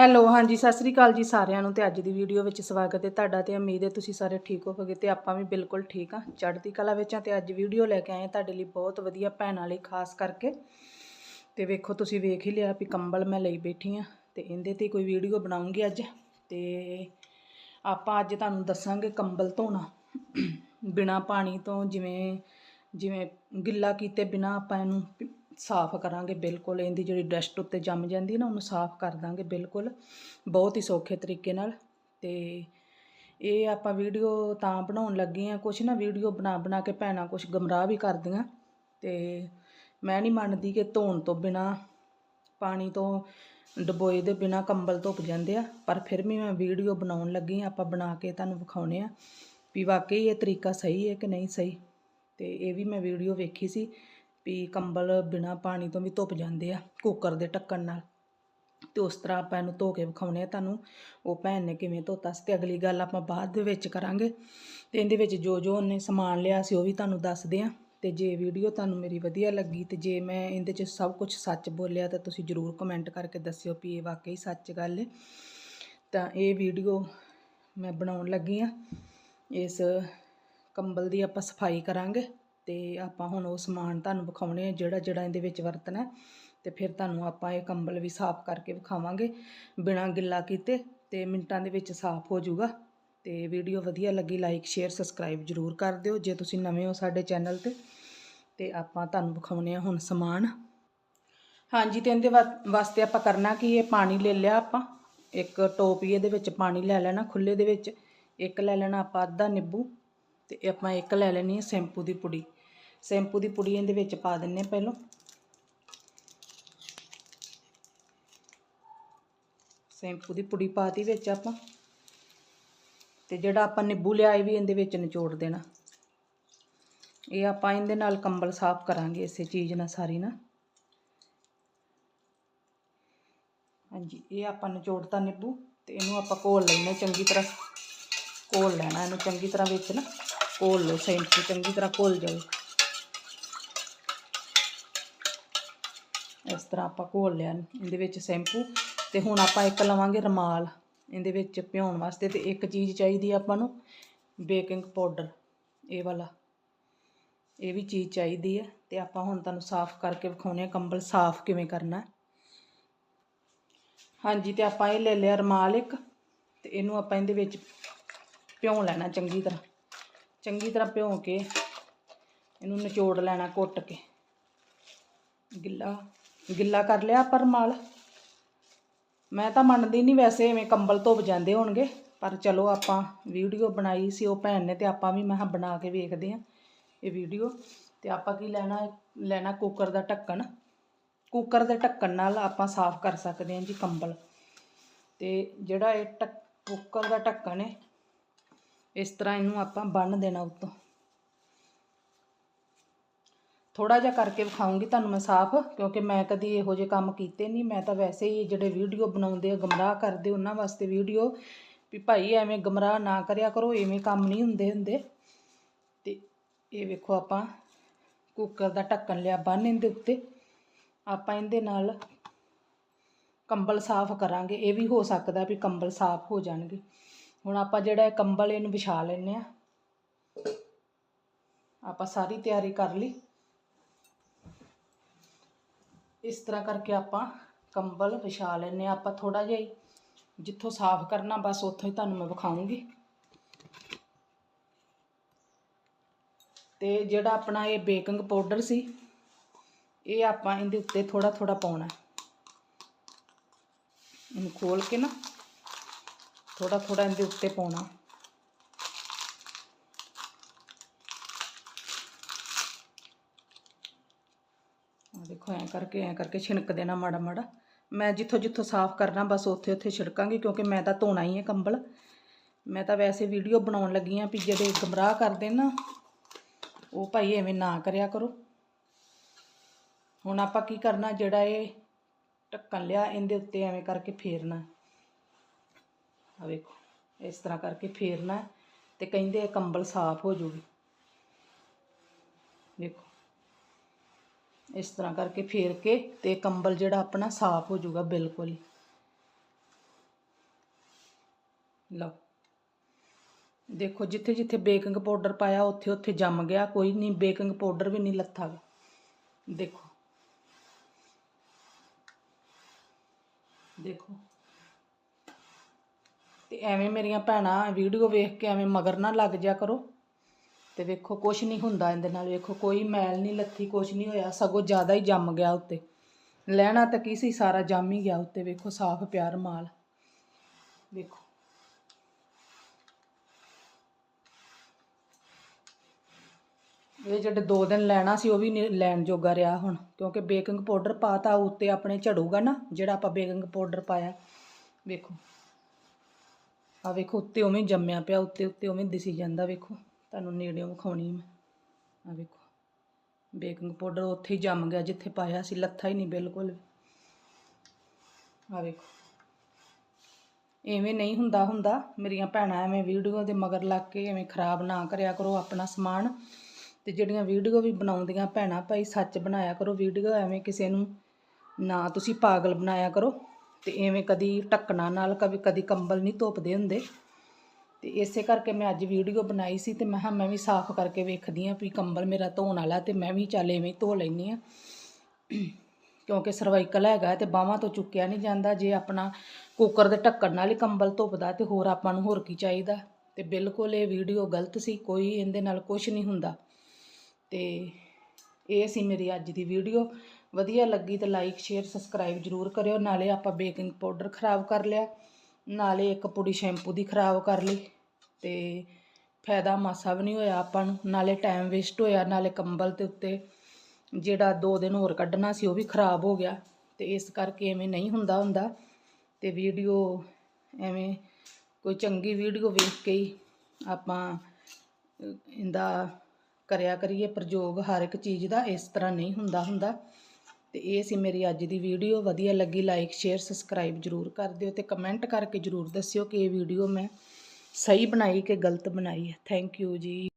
Hello, ਹਾਂਜੀ, ਸਤਿ ਸ੍ਰੀ ਅਕਾਲ ਜੀ ਸਾਰਿਆਂ ਨੂੰ ਤੇ ਅੱਜ ਦੀ ਵੀਡੀਓ ਵਿੱਚ ਸਵਾਗਤ ਹੈ ਤੁਹਾਡਾ ਤੇ ਉਮੀਦ ਹੈ ਤੁਸੀਂ ਸਾਰੇ ਠੀਕ ਹੋਵੋਗੇ ਤੇ ਆਪਾਂ ਵੀ ਬਿਲਕੁਲ ਠੀਕ ਆ ਚੜ੍ਹਦੀ ਕਲਾ ਵਿੱਚ ਆ ਤੇ ਅੱਜ ਵੀਡੀਓ ਲੈ ਕੇ ਆਏ ਹਾਂ ਤੁਹਾਡੇ ਲਈ ਬਹੁਤ ਵਧੀਆ ਭੈਣਾਂ ਲਈ ਖਾਸ ਕਰਕੇ। ਤੇ ਵੇਖੋ, ਤੁਸੀਂ ਵੇਖ ਹੀ ਲਿਆ ਵੀ ਕੰਬਲ ਮੈਂ ਲਈ ਬੈਠੀ ਆ ਤੇ ਇਹਦੇ ਤੇ ਕੋਈ ਵੀਡੀਓ ਬਣਾਉਂਗੀ ਅੱਜ। ਤੇ ਆਪਾਂ ਅੱਜ ਤੁਹਾਨੂੰ ਦੱਸਾਂਗੇ ਕੰਬਲ ਧੋਣਾ। ਬਿਨਾ ਪਾਣੀ ਤੋਂ ਜਿਵੇਂ ਜਿਵੇਂ ਗਿੱਲਾ ਕੀਤੇ ਬਿਨਾ ਆਪਾਂ ਇਹਨੂੰ ਸਾਫ਼ ਕਰਾਂਗੇ ਬਿਲਕੁਲ, ਇਹਦੀ ਜਿਹੜੀ ਡਸਟ ਉੱਤੇ ਜੰਮ ਜਾਂਦੀ ਨਾ, ਉਹਨੂੰ ਸਾਫ਼ ਕਰ ਦਾਂਗੇ ਬਿਲਕੁਲ, ਬਹੁਤ ਹੀ ਸੌਖੇ ਤਰੀਕੇ ਨਾਲ। ਤੇ ਇਹ ਆਪਾਂ ਵੀਡੀਓ ਤਾਂ ਬਣਾਉਣ ਲੱਗੇ ਆ ਕੁਛ ਨਾ ਵੀਡੀਓ ਬਣਾ ਬਣਾ ਕੇ ਭੈਣਾਂ ਕੁਛ ਗਮਰਾਹ ਵੀ ਕਰਦੀਆਂ। ਤੇ ਮੈਂ ਨਹੀਂ ਮੰਨਦੀ ਕਿ ਧੋਣ ਤੋਂ ਬਿਨਾ, ਪਾਣੀ ਤੋਂ ਡਬੋਏ ਦੇ ਬਿਨਾ ਕੰਬਲ ਧੁੱਪ ਜਾਂਦੇ ਆ, ਪਰ ਫਿਰ ਵੀ ਮੈਂ ਵੀਡੀਓ ਬਣਾਉਣ ਲੱਗੀ ਆ ਆਪਾਂ ਬਣਾ ਕੇ ਤੁਹਾਨੂੰ ਵਿਖਾਉਣੇ ਆ ਵੀ ਵਾਕਈ ਇਹ ਤਰੀਕਾ ਸਹੀ ਹੈ ਕਿ ਨਹੀਂ ਸਹੀ। ਤੇ ਇਹ ਵੀ ਮੈਂ ਵੀਡੀਓ ਵੇਖੀ ਸੀ ਵੀ ਕੰਬਲ ਬਿਨਾ ਪਾਣੀ ਤੋਂ ਵੀ ਧੁੱਪ ਜਾਂਦੇ ਆ, ਕੁੱਕਰ ਦੇ ਢੱਕਣ ਨਾਲ। ਤੇ ਉਸ ਤਰ੍ਹਾਂ ਆਪਾਂ ਇਹਨੂੰ ਧੋ ਕੇ ਵਿਖਾਉਣੇ ਆ ਤੁਹਾਨੂੰ। ਉਹ ਭੈਣ ਨੇ ਕਿਵੇਂ ਧੋਤਾ ਸੀ ਤੇ ਅਗਲੀ ਗੱਲ ਆਪਾਂ ਬਾਅਦ ਦੇ ਵਿੱਚ ਕਰਾਂਗੇ। ਤੇ ਇਹਦੇ ਵਿੱਚ ਜੋ ਜੋ ਉਹਨੇ ਸਮਾਨ ਲਿਆ ਸੀ ਉਹ ਵੀ ਤੁਹਾਨੂੰ ਦੱਸਦੇ ਆ। ਤੇ ਜੇ ਵੀਡੀਓ ਤੁਹਾਨੂੰ ਮੇਰੀ ਵਧੀਆ ਲੱਗੀ ਤੇ ਜੇ ਮੈਂ ਇਹਦੇ 'ਚ ਸਭ ਕੁਝ ਸੱਚ ਬੋਲਿਆ ਤਾਂ ਤੁਸੀਂ ਜਰੂਰ ਕਮੈਂਟ ਕਰਕੇ ਦੱਸਿਓ ਵੀ ਇਹ ਵਾਕਈ ਸੱਚ ਗੱਲ ਹੈ ਤਾਂ ਇਹ ਵੀਡੀਓ ਮੈਂ ਬਣਾਉਣ ਲੱਗੀ ਆ। ਇਸ ਕੰਬਲ ਦੀ ਆਪਾਂ ਸਫ਼ਾਈ ਕਰਾਂਗੇ। ਅਤੇ ਆਪਾਂ ਹੁਣ ਉਹ ਸਮਾਨ ਤੁਹਾਨੂੰ ਵਿਖਾਉਣੇ ਆ, ਜਿਹੜਾ ਜਿਹੜਾ ਇਹਦੇ ਵਿੱਚ ਵਰਤਣਾ ਅਤੇ ਫਿਰ ਤੁਹਾਨੂੰ ਆਪਾਂ ਇਹ ਕੰਬਲ ਵੀ ਸਾਫ਼ ਕਰਕੇ ਵਿਖਾਵਾਂਗੇ ਬਿਨਾਂ ਗਿੱਲਾ ਕੀਤੇ ਅਤੇ ਮਿੰਟਾਂ ਦੇ ਵਿੱਚ ਸਾਫ਼ ਹੋ ਜਾਊਗਾ। ਅਤੇ ਵੀਡੀਓ ਵਧੀਆ ਲੱਗੀ, ਲਾਈਕ, ਸ਼ੇਅਰ, ਸਬਸਕ੍ਰਾਈਬ ਜਰੂਰ ਕਰ ਦਿਓ। ਜੇ ਤੁਸੀਂ ਨਵੇਂ ਹੋ ਸਾਡੇ ਚੈਨਲ ਤੇ ਤੇ ਆਪਾਂ ਤੁਹਾਨੂੰ ਵਿਖਾਉਣੇ ਆ ਹੁਣ ਸਮਾਨ। ਹਾਂਜੀ, ਤੇ ਇਹਦੇ ਵਾ- ਵਾਸਤੇ ਆਪਾਂ ਕਰਨਾ ਕੀ ਇਹ ਪਾਣੀ ਲੈ ਲਿਆ ਆਪਾਂ। ਇੱਕ ਟੋਪੀ ਇਹਦੇ ਵਿੱਚ ਪਾਣੀ ਲੈ ਲੈਣਾ ਖੁੱਲੇ ਦੇ ਵਿੱਚ। ਇੱਕ ਲੈ ਲੈਣਾ ਆਪਾਂ ਅੱਧਾ ਨਿੰਬੂ। ਤੇ ਆਪਾਂ ਇੱਕ ਲੈ ਲੈਣੀ ਹੈ ਸ਼ੈਂਪੂ ਦੀ ਪੁੜੀ। ਸ਼ੈਂਪੂ ਦੀ ਪੁੜੀ ਇਹਦੇ ਵਿੱਚ ਪਾ ਦਿੰਨੇ ਪਹਿਲਾਂ। ਸ਼ੈਂਪੂ ਦੀ ਪੁੜੀ ਪਾਤੀ ਵਿੱਚ ਆਪਾਂ। ਤੇ ਜਿਹੜਾ ਆਪਾਂ ਨਿੰਬੂ ਲਿਆ ਇਹ ਵੀ ਇਹਦੇ ਵਿੱਚ ਨਿਚੋੜ ਦੇਣਾ। ਇਹ ਆਪਾਂ ਇਹਦੇ ਨਾਲ ਕੰਬਲ ਸਾਫ਼ ਕਰਾਂਗੇ ਇਸੇ ਚੀਜ਼ ਨਾਲ ਸਾਰੀ ਨਾ। ਹਾਂਜੀ, ਇਹ ਆਪਾਂ ਨਿਚੋੜਤਾ ਨਿੰਬੂ ਤੇ ਇਹਨੂੰ ਆਪਾਂ ਘੋਲ ਲੈਣਾ ਚੰਗੀ ਤਰ੍ਹਾਂ। ਘੋਲ ਲੈਣਾ ਇਹਨੂੰ ਚੰਗੀ ਤਰ੍ਹਾਂ ਵਿੱਚ ਨਾ। ਘੋਲ ਲਓ ਸ਼ੈਂਪੂ ਚੰਗੀ ਤਰ੍ਹਾਂ ਘੋਲ ਜਾਵੇ ਇਸ ਤਰ੍ਹਾਂ ਆਪਾਂ ਘੋਲ ਲਿਆ, ਇਹਦੇ ਵਿੱਚ ਸ਼ੈਂਪੂ, ਤੇ ਹੁਣ ਆਪਾਂ ਇੱਕ ਲਵਾਂਗੇ ਰਮਾਲ। ਇਹਦੇ ਵਿੱਚ ਭਿਉਣ ਵਾਸਤੇ ਤੇ ਇੱਕ ਚੀਜ਼ ਚਾਹੀਦੀ ਆ ਆਪਾਂ ਨੂੰ, ਬੇਕਿੰਗ ਪਾਊਡਰ, ਇਹ ਵਾਲਾ। ਇਹ ਵੀ ਚੀਜ਼ ਚਾਹੀਦੀ ਹੈ ਤੇ ਆਪਾਂ ਹੁਣ ਤੁਹਾਨੂੰ ਸਾਫ਼ ਕਰਕੇ ਵਿਖਾਉਣੇ ਆ ਕੰਬਲ, ਸਾਫ਼ ਕਿਵੇਂ ਕਰਨਾ। ਹਾਂਜੀ, ਤੇ ਆਪਾਂ ਇਹ ਲੈ ਲਿਆ ਰਮਾਲ ਇੱਕ, ਤੇ ਇਹਨੂੰ ਆਪਾਂ ਇਹਦੇ ਵਿੱਚ ਭਿਉਂ ਲੈਣਾ ਚੰਗੀ ਤਰ੍ਹਾਂ। ਚੰਗੀ ਤਰ੍ਹਾਂ ਭਿਉਂ ਕੇ ਇਹਨੂੰ ਨਿਚੋੜ ਲੈਣਾ ਕੁੱਟ ਕੇ। ਗਿੱਲਾ ਗਿੱਲਾ ਕਰ ਲਿਆ ਆਪਾਂ ਰਮਾਲ। ਮੈਂ ਤਾਂ ਮੰਨਦੀ ਨਹੀਂ ਵੈਸੇ ਐਵੇਂ ਕੰਬਲ ਧੁੱਪ ਜਾਂਦੇ ਹੋਣਗੇ, ਪਰ ਚਲੋ ਆਪਾਂ ਵੀਡੀਓ ਬਣਾਈ ਸੀ, ਉਹ ਭੈਣ ਨੇ ਤੇ ਆਪਾਂ ਵੀ ਮੈਂ ਹਾਂ ਬਣਾ ਕੇ ਵੇਖਦੇ ਹਾਂ ਇਹ ਵੀਡੀਓ। ਤੇ ਆਪਾਂ ਕੀ ਲੈਣਾ ਲੈਣਾ ਕੁੱਕਰ ਦਾ ਢੱਕਣ। ਕੁੱਕਰ ਦੇ ਢੱਕਣ ਨਾਲ ਆਪਾਂ ਸਾਫ਼ ਕਰ ਸਕਦੇ ਹਾਂ ਜੀ ਕੰਬਲ। ਤੇ ਜਿਹੜਾ ਇਹ ਟੱਕ ਕੁੱਕਰ ਦਾ ਢੱਕਣ ਹੈ ਇਸ ਤਰ੍ਹਾਂ ਇਹਨੂੰ ਆਪਾਂ ਬੰਨ ਦੇਣਾ ਉੱਤੋਂ। ਥੋੜਾ ਜਿਹਾ ਕਰਕੇ ਵਿਖਾਉਂਗੀ ਤੁਹਾਨੂੰ ਮੈਂ ਸਾਫ਼, ਕਿਉਂਕਿ ਮੈਂ ਕਦੀ ਇਹੋ ਜਿਹੇ ਕੰਮ ਕੀਤੇ ਨਹੀਂ। ਮੈਂ ਤਾਂ ਵੈਸੇ ਹੀ ਜਿਹੜੇ ਵੀਡੀਓ ਬਣਾਉਂਦੇ ਆ, ਗਮਰਾਹ ਕਰਦੇ, ਉਹਨਾਂ ਵਾਸਤੇ ਵੀਡੀਓ ਵੀ ਭਾਈ ਐਵੇਂ ਗਮਰਾਹ ਨਾ ਕਰਿਆ ਕਰੋ, ਐਵੇਂ ਕੰਮ ਨਹੀਂ ਹੁੰਦੇ ਹੁੰਦੇ। ਤੇ ਇਹ ਵੇਖੋ ਆਪਾਂ, ਕੁੱਕਰ ਦਾ ਢੱਕਣ ਲਿਆ ਬੰਨ ਇਹਦੇ ਉੱਤੇ। ਆਪਾਂ ਇਹਦੇ ਨਾਲ ਕੰਬਲ ਸਾਫ਼ ਕਰਾਂਗੇ। ਇਹ ਵੀ ਹੋ ਸਕਦਾ ਵੀ ਕੰਬਲ ਸਾਫ਼ ਹੋ ਜਾਣਗੇ। ਹੁਣ ਆਪਾਂ ਜਿਹੜਾ ਇਹ ਕੰਬਲ ਇਹਨੂੰ ਵਿਛਾ ਲੈਨੇ ਆ ਆਪਾਂ ਸਾਰੀ ਤਿਆਰੀ ਕਰ ਲਈ। ਇਸ ਤਰ੍ਹਾਂ ਕਰਕੇ ਆਪਾਂ ਕੰਬਲ ਵਿਛਾ ਲੈਨੇ ਆ ਆਪਾਂ ਥੋੜਾ ਜਿਹਾ ਜਿੱਥੋਂ ਸਾਫ਼ ਕਰਨਾ, ਬਸ ਉੱਥੋਂ ਹੀ ਤੁਹਾਨੂੰ ਮੈਂ ਵਿਖਾਉਂਗੀ। ਤੇ ਜਿਹੜਾ ਆਪਣਾ ਇਹ ਬੇਕਿੰਗ ਪਾਊਡਰ ਸੀ, ਇਹ ਆਪਾਂ ਇਹਦੇ ਉੱਤੇ ਥੋੜਾ ਥੋੜਾ ਪਾਉਣਾ। ਇਹਨੂੰ ਖੋਲ ਕੇ ਨਾ ਥੋੜਾ ਥੋੜਾ ਇਹਦੇ ਉੱਤੇ ਪਾਉਣਾ ਆ ਦੇਖੋ ਐਂ ਕਰਕੇ ਐਂ ਕਰਕੇ ਛਿਣਕ ਦੇਣਾ ਮਾੜਾ ਮਾੜਾ ਮੈਂ ਜਿੱਥੋਂ ਜਿੱਥੋਂ ਸਾਫ਼ ਕਰਨਾ ਬਸ ਉੱਥੇ ਉੱਥੇ ਛਿੜਕਾਂਗੀ ਕਿਉਂਕਿ ਮੈਂ ਤਾਂ ਧੋਣਾ ਹੀ ਹੈ ਕੰਬਲ ਮੈਂ ਤਾਂ ਵੈਸੇ ਵੀਡੀਓ ਬਣਾਉਣ ਲੱਗੀ ਆਂ ਵੀ ਜਿਹੜੇ ਗਮਰਾਹ ਕਰਦੇ ਨਾ ਉਹ ਭਾਈ ਐਵੇਂ ਨਾ ਕਰਿਆ ਕਰੋ ਹੁਣ ਆਪਾਂ ਕੀ ਕਰਨਾ ਜਿਹੜਾ ਇਹ ਢੱਕਣ ਲਿਆ ਇਹਦੇ ਉੱਤੇ ਐਵੇਂ ਕਰਕੇ ਫੇਰਨਾ ਆ ਵੇਖੋ, ਇਸ ਤਰ੍ਹਾਂ ਕਰਕੇ ਫੇਰਨਾ ਹੈ ਤੇ ਕਹਿੰਦੇ ਕੰਬਲ ਸਾਫ਼ ਹੋ ਜੂਗੀ ਵੇਖੋ, ਇਸ ਤਰ੍ਹਾਂ ਕਰਕੇ ਫੇਰ ਕੇ ਤੇ ਕੰਬਲ ਜਿਹੜਾ ਆਪਣਾ ਸਾਫ਼ ਹੋ ਜਾਊਗਾ ਬਿਲਕੁਲ ਲਓ, ਦੇਖੋ ਜਿੱਥੇ ਜਿੱਥੇ ਬੇਕਿੰਗ ਪਾਊਡਰ ਪਾਇਆ ਉੱਥੇ ਉੱਥੇ ਜੰਮ ਗਿਆ, ਕੋਈ ਨਹੀਂ ਬੇਕਿੰਗ ਪਾਊਡਰ ਵੀ ਨਹੀਂ ਲੱਥਾ ਗਾ। ਦੇਖੋ ਦੇਖੋ ਤੇ ਐਵੇਂ ਮੇਰੀਆਂ ਭੈਣਾਂ ਵੀਡੀਓ ਵੇਖ ਕੇ ਐਵੇਂ ਮਗਰ ਨਾ ਲੱਗ ਜਾ ਕਰੋ। ਤੇ ਵੇਖੋ, ਕੁਛ ਨਹੀਂ ਹੁੰਦਾ ਇਹਦੇ ਨਾਲ। ਵੇਖੋ, ਕੋਈ ਮੈਲ ਨਹੀਂ, ਲੱਥੀ ਕੁਛ ਨਹੀਂ ਹੋਇਆ। ਸਗੋਂ ਜ਼ਿਆਦਾ ਹੀ ਜੰਮ ਗਿਆ ਉੱਤੇ। ਲੈਣਾ ਤਾਂ ਕੀ ਸੀ? ਸਾਰਾ ਜੰਮ ਹੀ ਗਿਆ ਉੱਤੇ। ਵੇਖੋ, ਸਾਫ਼ ਪਿਆਰ ਮਾਲ। ਵੇਖੋ। ਇਹ ਜਿਹੜੇ ਦੋ ਦਿਨ ਲੈਣਾ ਸੀ, ਉਹ ਵੀ ਲੈਣ ਜੋਗਾ ਰਿਹਾ ਹੁਣ। ਕਿਉਂਕਿ ਬੇਕਿੰਗ ਪਾਊਡਰ ਪਾਤਾ ਉੱਤੇ ਆਪਣੇ ਝੜੂਗਾ ਨਾ, ਜਿਹੜਾ ਆਪਾਂ ਬੇਕਿੰਗ ਪਾਊਡਰ ਪਾਇਆ। ਵੇਖੋ। ਆ ਵੇਖੋ, ਉੱਤੇ ਉਵੇਂ ਜੰਮਿਆ ਪਿਆ, ਉੱਤੇ ਉੱਤੇ ਉਵੇਂ ਦਿਸੀ ਜਾਂਦਾ, ਵੇਖੋ। ਤੁਹਾਨੂੰ ਨੇੜਿਓਂ ਵਿਖਾਉਣੀ ਮੈਂ। ਆ ਵੇਖੋ ਬੇਕਿੰਗ ਪਾਊਡਰ ਉੱਥੇ ਹੀ ਜੰਮ ਗਿਆ, ਜਿੱਥੇ ਪਾਇਆ ਸੀ, ਲੱਥਾ ਹੀ ਨਹੀਂ ਬਿਲਕੁਲ ਵੀ। ਆ ਵੇਖੋ। ਐਵੇਂ ਨਹੀਂ ਹੁੰਦਾ ਹੁੰਦਾ, ਮੇਰੀਆਂ ਭੈਣਾਂ ਐਵੇਂ ਵੀਡੀਓ ਦੇ ਮਗਰ ਲੱਗ ਕੇ ਐਵੇਂ ਖਰਾਬ ਨਾ ਕਰਿਆ ਕਰੋ ਆਪਣਾ ਸਮਾਨ। ਤੇ ਜਿਹੜੀਆਂ ਵੀਡੀਓ ਵੀ ਬਣਾਉਂਦੀਆਂ ਭੈਣਾਂ, ਭਾਈ ਸੱਚ ਬਣਾਇਆ ਕਰੋ, ਵੀਡੀਓ ਐਵੇਂ ਕਿਸੇ ਨੂੰ ਨਾ ਤੁਸੀਂ ਪਾਗਲ ਬਣਾਇਆ ਕਰੋ। ਤੇ ਐਵੇਂ ਕਦੀ ਢੱਕਣਾ ਨਾਲ ਕਦੀ ਕਦੀ ਕੰਬਲ ਨਹੀਂ ਧੋਪਦੇ ਹੁੰਦੇ। ਤੇ ਇਸੇ ਕਰਕੇ ਮੈਂ ਅੱਜ ਵੀਡੀਓ ਬਣਾਈ ਸੀ ਤੇ ਮੈਂ ਕਿਹਾ ਮੈਂ ਵੀ ਸਾਫ਼ ਕਰਕੇ ਵੇਖਦੀ ਆਂ ਵੀ ਕੰਬਲ ਮੇਰਾ ਧੋਣ ਵਾਲਾ ਤੇ ਮੈਂ ਵੀ ਚੱਲ ਐਵੇਂ ਹੀ ਧੋ ਲੈਣੀ ਆ ਕਿਉਂਕਿ ਸਰਵਾਈਕਲ ਹੈਗਾ ਤੇ ਬਾਹਾਂ ਤੋਂ ਚੁੱਕਿਆ ਨਹੀਂ ਜਾਂਦਾ। ਜੇ ਆਪਣਾ ਕੁੱਕਰ ਦੇ ਢੱਕਣ ਨਾਲ ਹੀ ਕੰਬਲ ਧੁੱਪਦਾ ਤੇ ਹੋਰ ਆਪਾਂ ਨੂੰ ਹੋਰ ਕੀ ਚਾਹੀਦਾ। ਤੇ ਬਿਲਕੁਲ ਇਹ ਵੀਡੀਓ ਗਲਤ ਸੀ, ਕੋਈ ਇਹਦੇ ਨਾਲ ਕੁਝ ਨਹੀਂ ਹੁੰਦਾ। ਤੇ ਇਹ ਸੀ ਮੇਰੀ ਅੱਜ ਦੀ ਵੀਡੀਓ। ਵਧੀਆ ਲੱਗੀ ਤਾਂ ਲਾਈਕ ਸ਼ੇਅਰ ਸਬਸਕ੍ਰਾਈਬ ਜਰੂਰ ਕਰਿਓ। ਨਾਲੇ ਆਪਾਂ ਬੇਕਿੰਗ ਪਾਊਡਰ ਖਰਾਬ ਕਰ ਲਿਆ। ਨਾਲੇ ਇੱਕ ਪੁੜੀ ਸ਼ੈਂਪੂ ਦੀ ਖਰਾਬ ਕਰ ਲਈ। ਤੇ ਫਾਇਦਾ ਮਾਸਾ ਵੀ ਨਹੀਂ ਹੋਇਆ ਆਪਾਂ ਨੂੰ। ਨਾਲੇ ਟਾਈਮ ਵੇਸਟ ਹੋਇਆ। ਨਾਲੇ ਕੰਬਲ ਦੇ ਉੱਤੇ ਜਿਹੜਾ 2 ਦਿਨ ਹੋਰ ਕੱਢਣਾ ਸੀ, ਉਹ ਵੀ ਖਰਾਬ ਹੋ ਗਿਆ। ਤੇ ਇਸ ਕਰਕੇ ਐਵੇਂ ਨਹੀਂ ਹੁੰਦਾ ਹੁੰਦਾ। ਤੇ ਵੀਡੀਓ ਐਵੇਂ ਕੋਈ ਚੰਗੀ ਵੀਡੀਓ ਵੇਖ ਕੇ ਹੀ ਆਪਾਂ ਇਹਦਾ ਕਰਿਆ ਕਰੀਏ, ਪ੍ਰਯੋਗ ਹਰ ਇੱਕ ਚੀਜ਼ ਦਾ ਇਸ ਤਰ੍ਹਾਂ ਨਹੀਂ ਹੁੰਦਾ ਹੁੰਦਾ। ਤੇ ਇਹ ਸੀ ਮੇਰੀ ਅੱਜ ਦੀ ਵੀਡੀਓ। ਵਧੀਆ ਲੱਗੀ ਲਾਈਕ ਸ਼ੇਅਰ ਸਬਸਕ੍ਰਾਈਬ ਜਰੂਰ ਕਰ ਦਿਓ ਤੇ ਕਮੈਂਟ ਕਰਕੇ ਜਰੂਰ ਦੱਸਿਓ ਕਿ ਇਹ ਵੀਡੀਓ ਮੈਂ ਸਹੀ ਬਣਾਈ ਕਿ ਗਲਤ ਬਣਾਈ ਹੈ। ਥੈਂਕ ਯੂ ਜੀ।